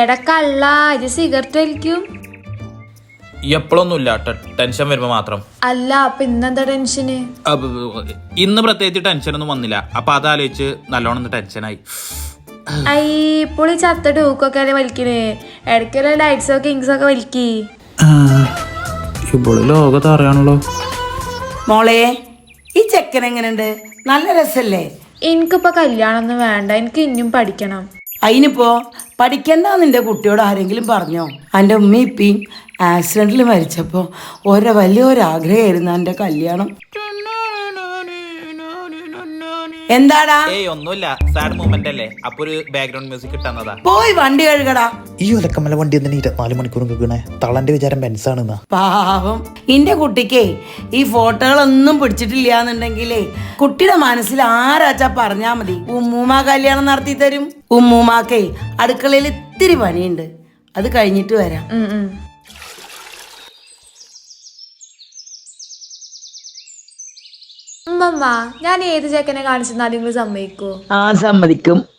എടക്കല്ല ഇത് സിഗരറ്റ് വലിക്കും. എപ്പോഴൊന്നുമില്ല ടെൻഷൻ വരുമ്പോ മാത്രം. അല്ല അപ്പൊ ഇന്നെന്താ ടെൻഷന് അപ്പൊ, ഇന്ന് പ്രത്യേകിച്ച് ടെൻഷനൊന്നും വന്നില്ല. അപ്പൊ അതാലോചിച്ച് നല്ലോണം ഒന്ന് ടെൻഷനായി ഐ ഇപ്പോൾ ഈ ചത്ത ഡൂക്കൊക്കെ അല്ലേ വലിക്കണേ? ഇടയ്ക്കല്ലേ ലൈറ്റ്സോ കിങ്സ് ഒക്കെ വലിക്കി. ഇപ്പോൾ ലോകത്ത് അറിയാണല്ലോ മോളെ ഈ ചെക്കൻ എങ്ങനെയുണ്ട്? നല്ല രസല്ലേ? എനിക്കിപ്പോ കല്യാണം ഒന്നും വേണ്ട എനിക്ക് ഇനിയും പഠിക്കണം. അതിനിപ്പോ പഠിക്കണ്ട നിന്റെ കുട്ടിയോട് ആരെങ്കിലും പറഞ്ഞോ? എന്റെ ഉമ്മ ഇപ്പിയും ആക്സിഡന്റിൽ മരിച്ചപ്പോ ഓരോ വലിയൊരാഗ്രഹമായിരുന്നു എന്റെ കല്യാണം. എന്താടാ? ഏയ് ഒന്നുമില്ല. സാഡ് മൂമെന്റ് അല്ലേ? അപ്പൊ ഒരു ബാക്ക്ഗ്രൗണ്ട് മ്യൂസിക് പോയി വണ്ടി കഴുകടാ. ഈ ഒലക്കമല വണ്ടി എന്തിനാ ഇരുപത്തിനാല് മണിക്കൂർ കേൾക്കണേ തളന്റെ വിചാരം ബെൻസാണെന്നാ. പാവം. ഇന്റെ കുട്ടിക്കേ ഈ ഫോട്ടോകളൊന്നും പിടിച്ചിട്ടില്ല എന്നുണ്ടെങ്കിലേ കുട്ടിയുടെ മനസ്സിൽ ആരാച്ചാ പറഞ്ഞാ മതി. ഉമ്മൂമ്മ കല്യാണം നടത്തി തരും. ഉമ്മൂമാക്കേ അടുക്കളയിൽ ഇത്തിരി പണിയുണ്ട്. അത് കഴിഞ്ഞിട്ട് വരാം. ഉം ഉം. ഉമ്മമ്മ ഞാൻ ഏത് ചെക്കനെ കാണിച്ചെന്നാലും നിങ്ങൾ സമ്മതിക്കോ? ആ സമ്മതിക്കും.